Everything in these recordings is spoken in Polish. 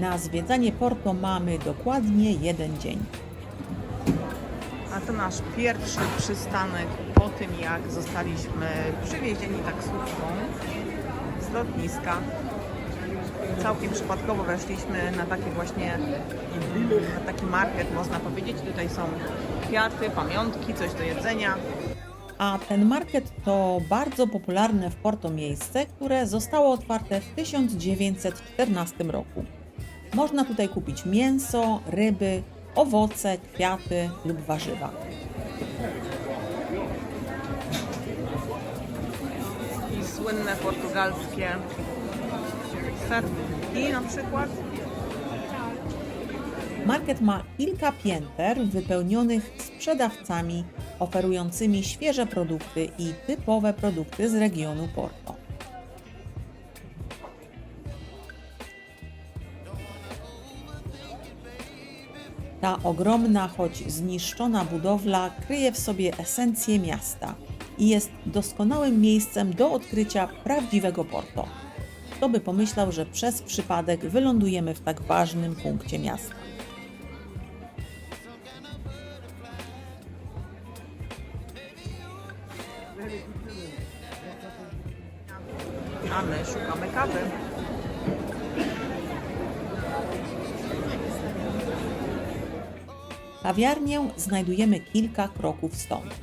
Na zwiedzanie Porto mamy dokładnie jeden dzień. A to nasz pierwszy przystanek po tym, jak zostaliśmy przywiezieni taksówką z lotniska. Całkiem przypadkowo weszliśmy na taki właśnie na taki market, można powiedzieć. Tutaj są kwiaty, pamiątki, coś do jedzenia. A ten market to bardzo popularne w Porto miejsce, które zostało otwarte w 1914 roku. Można tutaj kupić mięso, ryby, owoce, kwiaty lub warzywa. I słynne portugalskie serki na przykład. Market ma kilka pięter wypełnionych sprzedawcami oferującymi świeże produkty i typowe produkty z regionu Porto. Ta ogromna, choć zniszczona budowla kryje w sobie esencję miasta i jest doskonałym miejscem do odkrycia prawdziwego Porto. Kto by pomyślał, że przez przypadek wylądujemy w tak ważnym punkcie miasta. A my szukamy kawy. Kawiarnię znajdujemy kilka kroków stąd.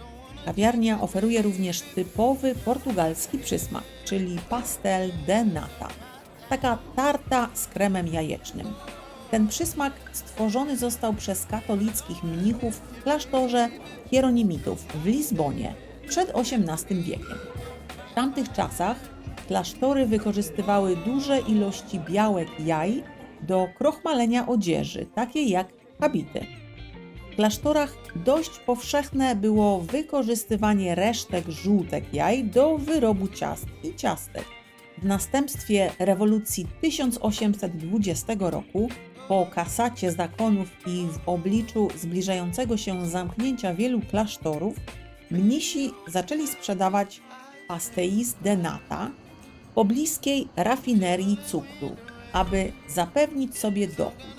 Kawiarnia oferuje również typowy portugalski przysmak, czyli pastel de nata. Taka tarta z kremem jajecznym. Ten przysmak stworzony został przez katolickich mnichów w klasztorze Hieronimitów w Lizbonie przed XVIII wiekiem. W tamtych czasach klasztory wykorzystywały duże ilości białek jaj do krochmalenia odzieży, takiej jak habity. Klasztorach dość powszechne było wykorzystywanie resztek żółtek jaj do wyrobu ciast i ciastek. W następstwie rewolucji 1820 roku, po kasacie zakonów i w obliczu zbliżającego się zamknięcia wielu klasztorów, mnisi zaczęli sprzedawać pastéis de nata w pobliskiej rafinerii cukru, aby zapewnić sobie dochód.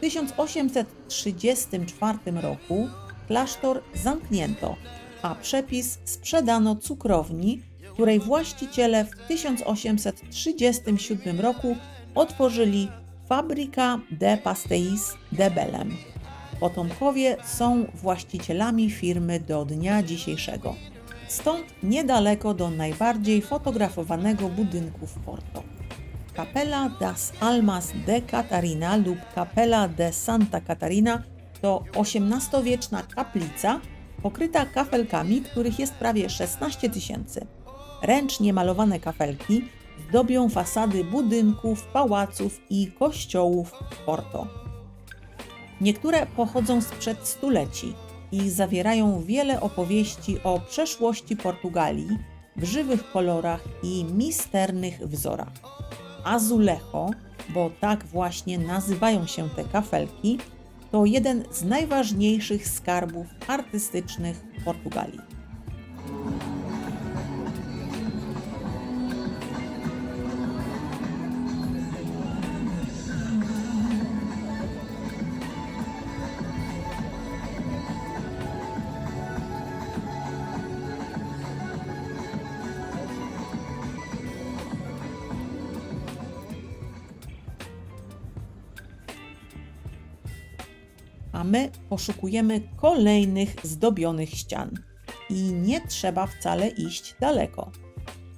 W 1834 roku klasztor zamknięto, a przepis sprzedano cukrowni, której właściciele w 1837 roku otworzyli Fabryka de Pastéis de Belem. Potomkowie są właścicielami firmy do dnia dzisiejszego. Stąd niedaleko do najbardziej fotografowanego budynku w Porto. Capella das Almas de Catarina lub Capella de Santa Catarina to XVIII-wieczna kaplica pokryta kafelkami, których jest prawie 16 tysięcy. Ręcznie malowane kafelki zdobią fasady budynków, pałaców i kościołów w Porto. Niektóre pochodzą sprzed stuleci i zawierają wiele opowieści o przeszłości Portugalii w żywych kolorach i misternych wzorach. Azulejo, bo tak właśnie nazywają się te kafelki, to jeden z najważniejszych skarbów artystycznych Portugalii. A my poszukujemy kolejnych zdobionych ścian. I nie trzeba wcale iść daleko.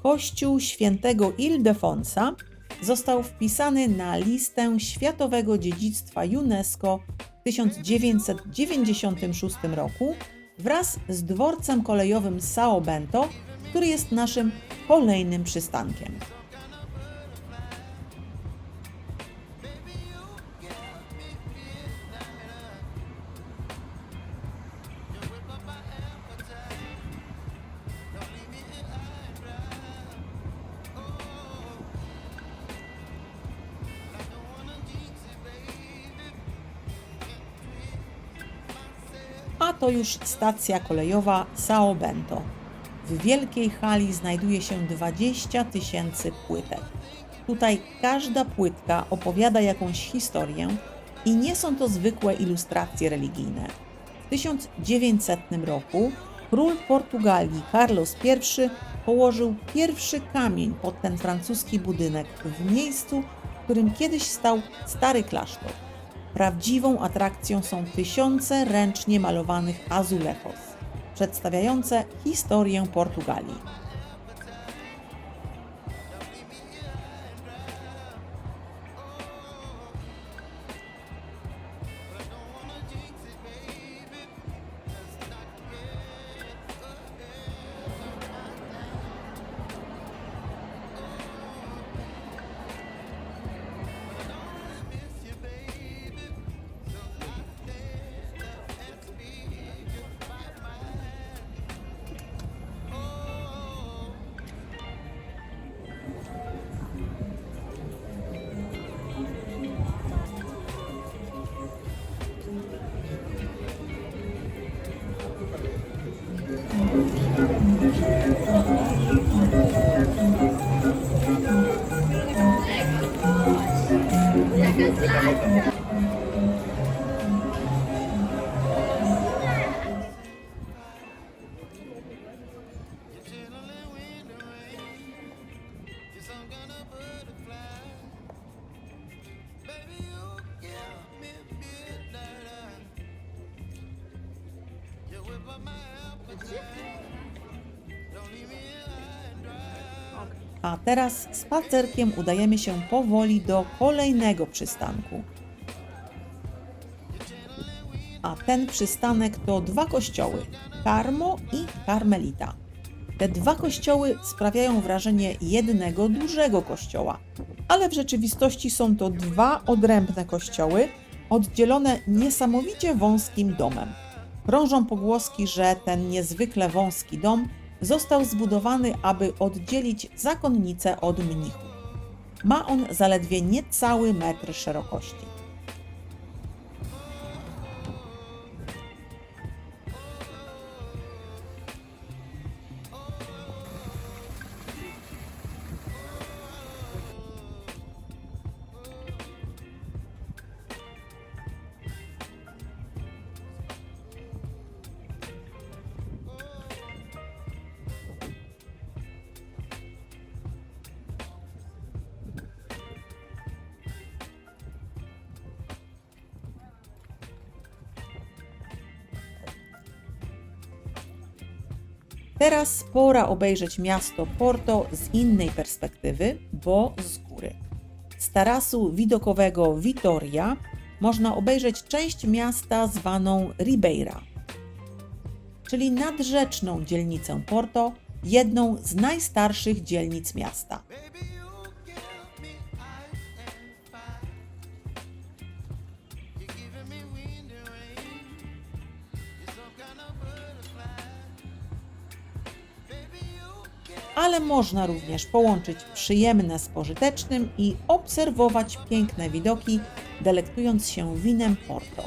Kościół świętego Ildefonsa został wpisany na listę Światowego Dziedzictwa UNESCO w 1996 roku wraz z dworcem kolejowym Sao Bento, który jest naszym kolejnym przystankiem. To już stacja kolejowa Sao Bento. W wielkiej hali znajduje się 20 tysięcy płytek. Tutaj każda płytka opowiada jakąś historię i nie są to zwykłe ilustracje religijne. W 1900 roku król Portugalii Carlos I położył pierwszy kamień pod ten francuski budynek w miejscu, w którym kiedyś stał stary klasztor. Prawdziwą atrakcją są tysiące ręcznie malowanych azulejos, przedstawiające historię Portugalii. A teraz spacerkiem udajemy się powoli do kolejnego przystanku. A ten przystanek to dwa kościoły Karmo i Karmelita. Te dwa kościoły sprawiają wrażenie jednego dużego kościoła, ale w rzeczywistości są to dwa odrębne kościoły, oddzielone niesamowicie wąskim domem. Krążą pogłoski, że ten niezwykle wąski dom został zbudowany, aby oddzielić zakonnicę od mnichów. Ma on zaledwie niecały metr szerokości. Teraz pora obejrzeć miasto Porto z innej perspektywy, bo z góry. Z tarasu widokowego Vitoria można obejrzeć część miasta zwaną Ribeira, czyli nadrzeczną dzielnicę Porto, jedną z najstarszych dzielnic miasta. Ale można również połączyć przyjemne z pożytecznym i obserwować piękne widoki, delektując się winem Porto.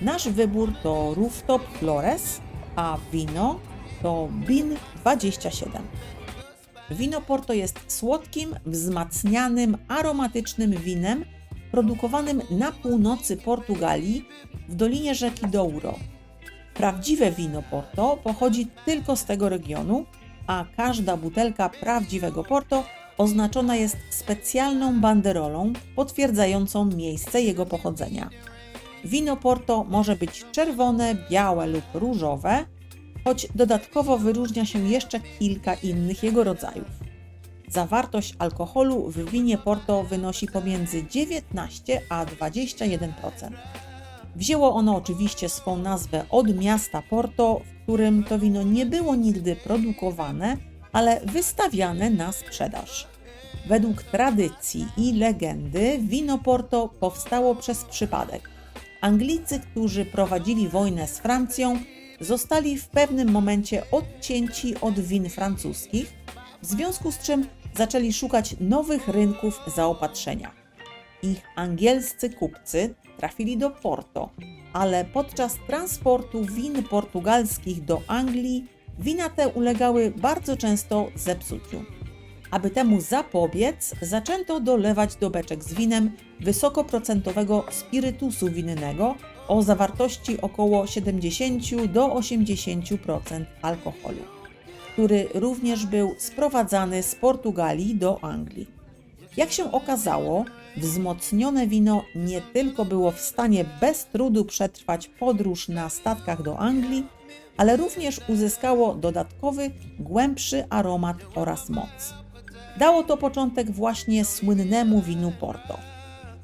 Nasz wybór to Rooftop Flores, a wino to Bin 27. Wino Porto jest słodkim, wzmacnianym, aromatycznym winem produkowanym na północy Portugalii w dolinie rzeki Douro. Prawdziwe wino Porto pochodzi tylko z tego regionu, a każda butelka prawdziwego Porto oznaczona jest specjalną banderolą potwierdzającą miejsce jego pochodzenia. Wino Porto może być czerwone, białe lub różowe, choć dodatkowo wyróżnia się jeszcze kilka innych jego rodzajów. Zawartość alkoholu w winie Porto wynosi pomiędzy 19 a 21%. Wzięło ono oczywiście swą nazwę od miasta Porto, w którym to wino nie było nigdy produkowane, ale wystawiane na sprzedaż. Według tradycji i legendy wino Porto powstało przez przypadek. Anglicy, którzy prowadzili wojnę z Francją, zostali w pewnym momencie odcięci od win francuskich, w związku z czym zaczęli szukać nowych rynków zaopatrzenia. Ich angielscy kupcy trafili do Porto, ale podczas transportu win portugalskich do Anglii wina te ulegały bardzo często zepsuciu. Aby temu zapobiec, zaczęto dolewać do beczek z winem wysokoprocentowego spirytusu winnego o zawartości około 70 do 80% alkoholu, który również był sprowadzany z Portugalii do Anglii. Jak się okazało, wzmocnione wino nie tylko było w stanie bez trudu przetrwać podróż na statkach do Anglii, ale również uzyskało dodatkowy, głębszy aromat oraz moc. Dało to początek właśnie słynnemu winu Porto.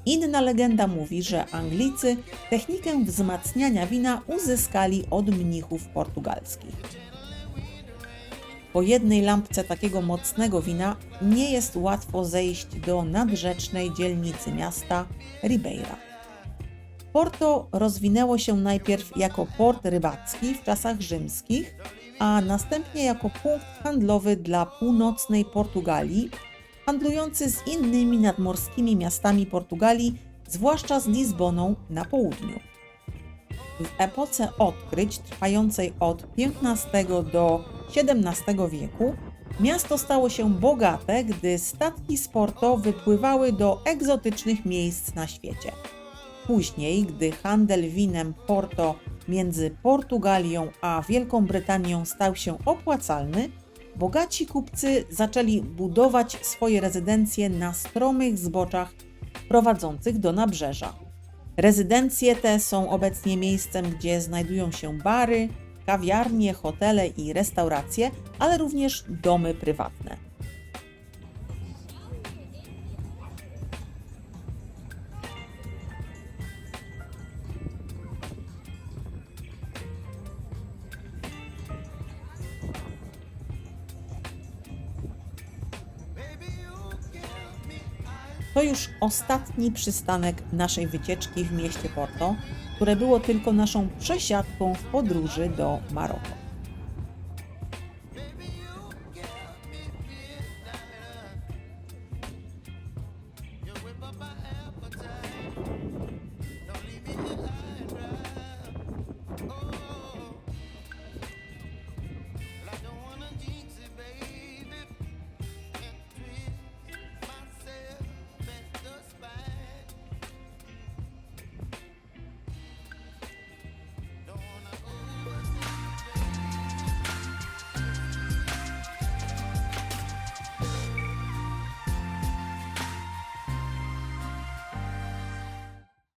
Inna legenda mówi, że Anglicy technikę wzmacniania wina uzyskali od mnichów portugalskich. Po jednej lampce takiego mocnego wina nie jest łatwo zejść do nadrzecznej dzielnicy miasta Ribeira. Porto rozwinęło się najpierw jako port rybacki w czasach rzymskich, a następnie jako punkt handlowy dla północnej Portugalii, handlujący z innymi nadmorskimi miastami Portugalii, zwłaszcza z Lizboną na południu. W epoce odkryć trwającej od XV do XVII wieku miasto stało się bogate, gdy statki z Porto wypływały do egzotycznych miejsc na świecie. Później, gdy handel winem Porto między Portugalią a Wielką Brytanią stał się opłacalny, bogaci kupcy zaczęli budować swoje rezydencje na stromych zboczach prowadzących do nabrzeża. Rezydencje te są obecnie miejscem, gdzie znajdują się bary, kawiarnie, hotele i restauracje, ale również domy prywatne. To już ostatni przystanek naszej wycieczki w mieście Porto, które było tylko naszą przesiadką w podróży do Maroko.